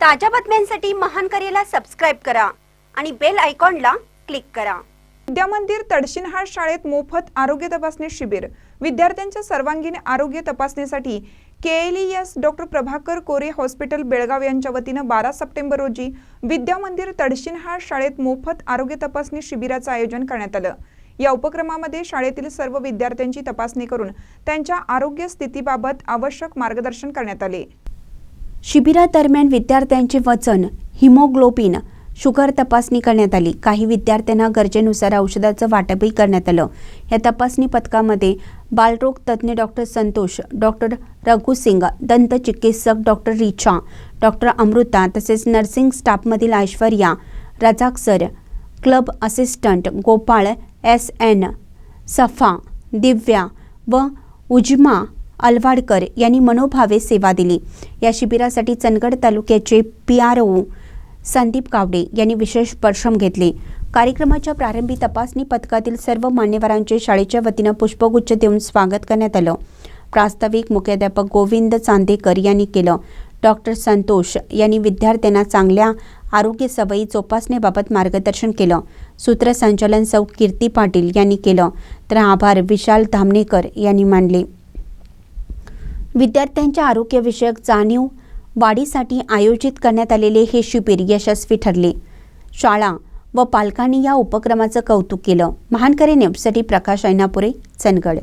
ताज्या बातम्यांसाठी महान करेला सबस्क्राईब करा आणि बेल आयकॉनला क्लिक करा. विद्यामंदिर तडशिनहाळ शाळेत मोफत आरोग्य तपासणी शिबिर. विद्यार्थ्यांच्या सर्वांगीण आरोग्य तपासणीसाठी KLES doctor Prabhakar Kore hospital Belgaum यांच्या वतीनं बारा सप्टेंबर रोजी विद्यामंदिर तडशिनहाळ शाळेत मोफत आरोग्य तपासणी शिबिराचं आयोजन करण्यात आलं. या उपक्रमामध्ये शाळेतील सर्व विद्यार्थ्यांची तपासणी करून त्यांच्या आरोग्य स्थितीबाबत आवश्यक मार्गदर्शन करण्यात आले. शिबिरादरम्यान विद्यार्थ्यांचे वजन हिमोग्लोबिन शुगर तपासणी करण्यात आली. काही विद्यार्थ्यांना गरजेनुसार औषधाचं वाटपही करण्यात आलं. या तपासणी पथकामध्ये बालरोग तज्ज्ञ डॉक्टर संतोष डॉक्टर रघु सिंग दंत चिकित्सक डॉक्टर रिचा डॉक्टर अमृता तसेच nursing स्टाफमधील Aishwarya Razak sir club assistant Gopal S N Safa Divya व उजमा अलवाडकर यांनी मनोभावे सेवा दिली. या शिबिरासाठी चंदगड तालुक्याचे P R O Sandeep Kawade यांनी विशेष परिश्रम घेतले. कार्यक्रमाच्या प्रारंभी तपासणी पथकातील सर्व मान्यवरांचे शाळेच्या वतीनं पुष्पगुच्छ देऊन स्वागत करण्यात आलं. प्रास्ताविक मुख्याध्यापक गोविंद चांदेकर यांनी केलं. डॉक्टर संतोष यांनी विद्यार्थ्यांना चांगल्या आरोग्य सवयी जोपासण्याबाबत मार्गदर्शन केलं. सूत्रसंचालन सौ. कीर्ती पाटील यांनी केलं. तर आभार विशाल धामणेकर यांनी मानले. विद्यार्थ्यांच्या आरोग्यविषयक जाणीव वाढीसाठी आयोजित करण्यात आलेले हे शिबिर यशस्वी ठरले. शाळा व पालकांनी या उपक्रमाचं कौतुक केलं. महानकरे न्यूजसाठी प्रकाश ऐनापुरे चनगड